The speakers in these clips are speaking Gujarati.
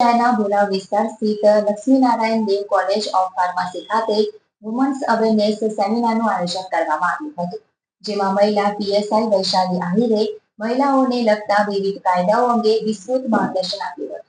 શહેરના ભોલા વિસ્તાર સ્થિત Laxminarayan Dev college of pharmacy ખાતે વુમન્સ અવેરનેસ સેમિનારનું આયોજન કરવામાં આવ્યું હતું, જેમાં મહિલા પીએસઆઈ વૈશાલી આહિરે મહિલાઓને લગતા વિવિધ કાયદાઓ અંગે વિસ્તૃત માર્ગદર્શન આપ્યું હતું.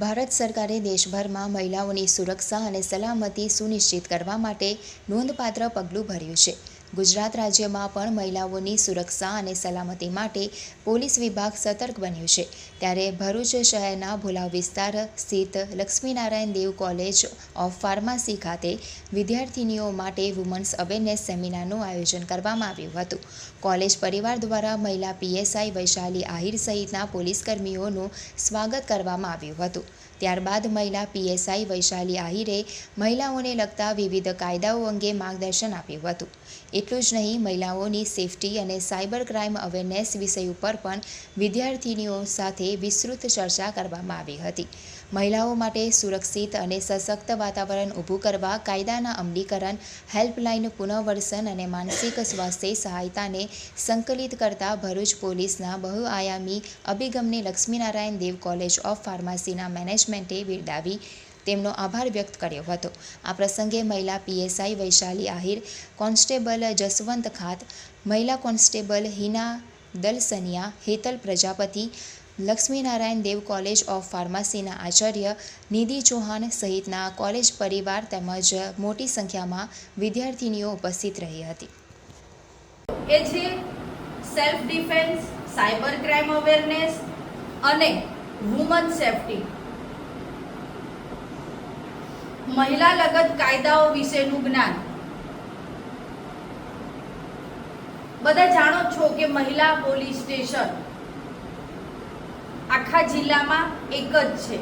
ભારત સરકારે દેશભરમાં મહિલાઓની સુરક્ષા અને સલામતી સુનિશ્ચિત કરવા માટે નોંધપાત્ર પગલું ભર્યું છે. ગુજરાત રાજ્યમાં પણ મહિલાઓની સુરક્ષા અને સલામતી માટે પોલીસ વિભાગ સતર્ક બન્યું છે. ત્યારે ભરૂચ શહેરના ભોલાવ વિસ્તાર સ્થિત Laxminarayan Dev college of pharmacy ખાતે વિદ્યાર્થિનીઓ માટે વુમન્સ અવેરનેસ સેમિનારનું આયોજન કરવામાં આવ્યું હતું. કોલેજ પરિવાર દ્વારા મહિલા પીએસઆઈ વૈશાલી આહિર સહિતના પોલીસ કર્મીઓનું સ્વાગત કરવામાં આવ્યું હતું. ત્યારબાદ મહિલા પીએસઆઈ વૈશાલી આહિરે મહિલાઓને લગતા વિવિધ કાયદાઓ અંગે માર્ગદર્શન આપ્યું હતું. એટલું જ નહીં, મહિલાઓની સેફટી અને સાયબર ક્રાઇમ અવેરનેસ વિષય ઉપર પણ વિદ્યાર્થિનીઓ સાથે વિસ્તૃત ચર્ચા કરવામાં આવી હતી. મહિલાઓ માટે સુરક્ષિત અને સશક્ત વાતાવરણ ઊભું કરવા, કાયદાના અમલીકરણ, હેલ્પલાઇન પુનઃવર્સન અને માનસિક સ્વાસ્થ્ય સહાયતાને સંકલિત કરતા ભરૂચ પોલીસના બહુઆયામી અભિગમને લક્ષ્મીનારાયણ દેવ કોલેજ ઓફ ફાર્મસીના મેનેજમેન્ટે બિરદાવી તેમનો આભાર વ્યક્ત કર્યો હતો. આ પ્રસંગે મહિલા પીએસઆઈ વૈશાલી આહિર, કોન્સ્ટેબલ જસવંત ખાત, મહિલા constable Hina Dalsaniya, Hetal Prajapati, Laxminarayan Dev college of ફાર્મસીના આચાર્ય નિધિ ચૌહાણ સહિતના કોલેજ પરિવાર તેમજ મોટી સંખ્યામાં વિદ્યાર્થીનીઓ ઉપસ્થિત રહી હતી. એ જે self defence cyber crime awareness અને વુમન સેફટી મહિલા લગત કાયદાઓ વિશેનું જ્ઞાન. બધા જાણો છો કે મહિલા પોલીસ સ્ટેશન આખા જિલ્લામાં એક જ છે.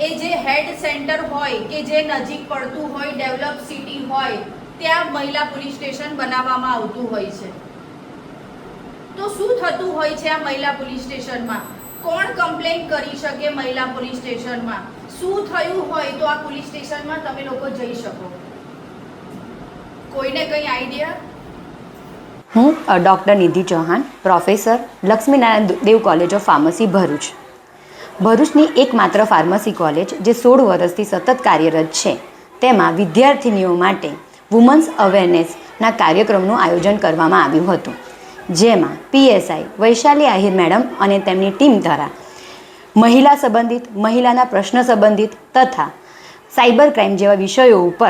એ જે હેડ સેન્ટર હોય કે જે નજીક પડતું હોય, ડેવલપ સિટી હોય, ત્યાં મહિલા પોલીસ સ્ટેશન બનાવવામાં આવતું હોય છે. તો શું થતું હોય છે આ મહિલા પોલીસ સ્ટેશનમાં? કોણ કમ્પ્લેન કરી શકે મહિલા પોલીસ સ્ટેશનમાં? શું થયું હોય તો આ પોલીસ સ્ટેશનમાં તમે લોકો જઈ શકો. કોઈને કઈ આઈડિયા હું doctor Nidhi Chauhan, professor Laxminarayan Dev college of pharmacy Bharuch. ભરૂચની એકમાત્ર ફાર્મસી કોલેજ જે સોળ વર્ષથી સતત કાર્યરત છે. તેમાં વિદ્યાર્થિનીઓ માટે વુમન્સ અવેરનેસના કાર્યક્રમનું આયોજન કરવામાં આવ્યું હતું. જેમાં પીએસઆઈ વૈશાલી આહિર મેડમ અને તેમની ટીમ દ્વારા મહિલા સંબંધિત, મહિલાના પ્રશ્ન સંબંધિત તથા સાયબર ક્રાઇમ જેવા વિષયો ઉપર